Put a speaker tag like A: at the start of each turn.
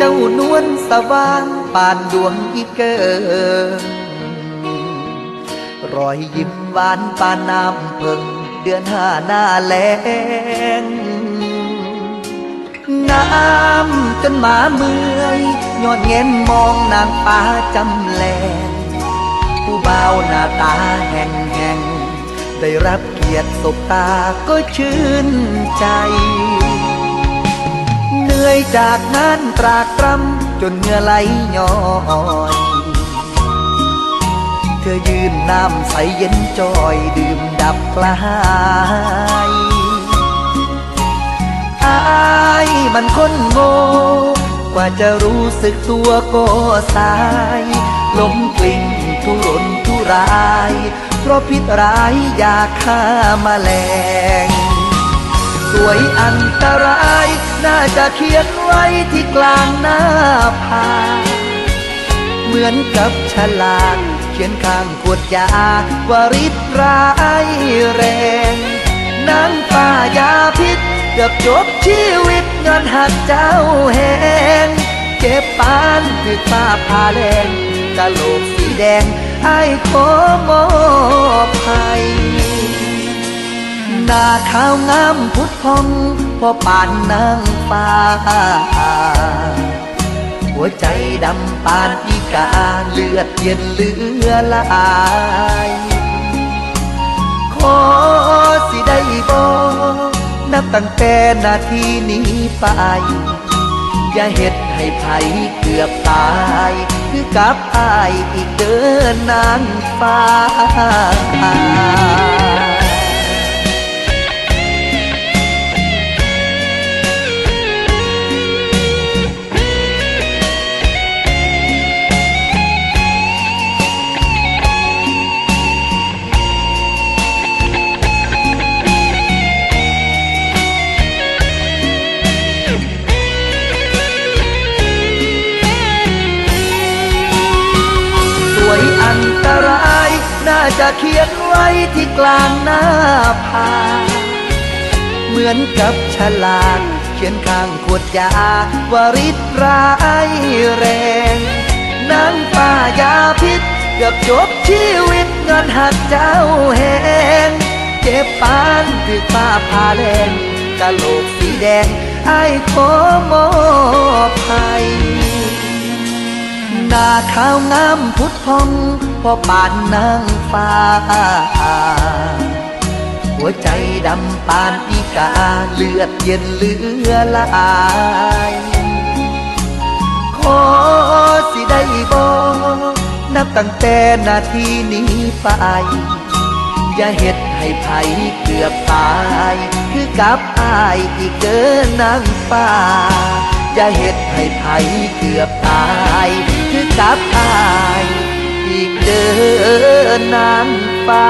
A: จ้านวลสว่างปานดวงอีเกิงรอยยิ้มหวานปานน้ำเพิงเดือนห้าหน้าแลงงามจนหมาเมื่อยยอดเงินมองนางฟ้าจำแลงผู้เบาหน้าตาแห่งแห่งได้รับเกียรติสบตาก็ชื่นใจ ยจากงานตรากตรำจนเหงื่อไหลย้อยเธอยืนน้ำใสเย็นจอยดื่มดับกลายอายมันคนโง่กว่าจะรู้สึกตัวก็สายล้มกลิ้งทุรนทุราย เพราะพิษร้ายยาฆ่ามาแมลง สวยอันตราย น่าจะเขียนไว้ที่กลางหน้าผาเหมือนกับฉลากเขียนข้างขวดยาวาริดร้ายแรงนางฟ้ายาพิษเกือบจบชีวิตเงินหักเจ้าแหงเจ็บปานคือฟ้าผ่าแรงกะโหลกสีแดงไอ้ขอมอบให้หน้า ขาวงามพุทธพองพอปานนางฟ้า หัวใจดำปานอีกาเลือดเย็นเหลือลายขอสิได้บอกนับตั้งแต่นาทีนี้ไป อย่าเฮ็ดให้ไผเกือบตาย คือกับอายอีกเดินนางฟ้า อันตราย น่าจะเขียนไว้ที่กลางหน้าผาเหมือนกับฉลากเขียนข้างขวดยาวาริดร้ายแรงนางป้ายาพิษเกือบจบชีวิตเงินหักเจ้าแหงเจ็บปานคือฟ้าผ่าแรงกะโหลกสีแดงไอ้ขอมอบให้ หน้าขาวงามพุทธพองพอปานนางฟ้า หัวใจดำปานอีกาเลือดเย็นเหลือหลายขอสิได้บอกนับตั้งแต่นาทีนี้ไปอย่าเฮ็ดให้ไผเกือบตาย คือกับอายอีกเกินนางฟ้า อย่าเห็ดให้ไผเกือบตายคือกับอายอีกเดินนางฟ้า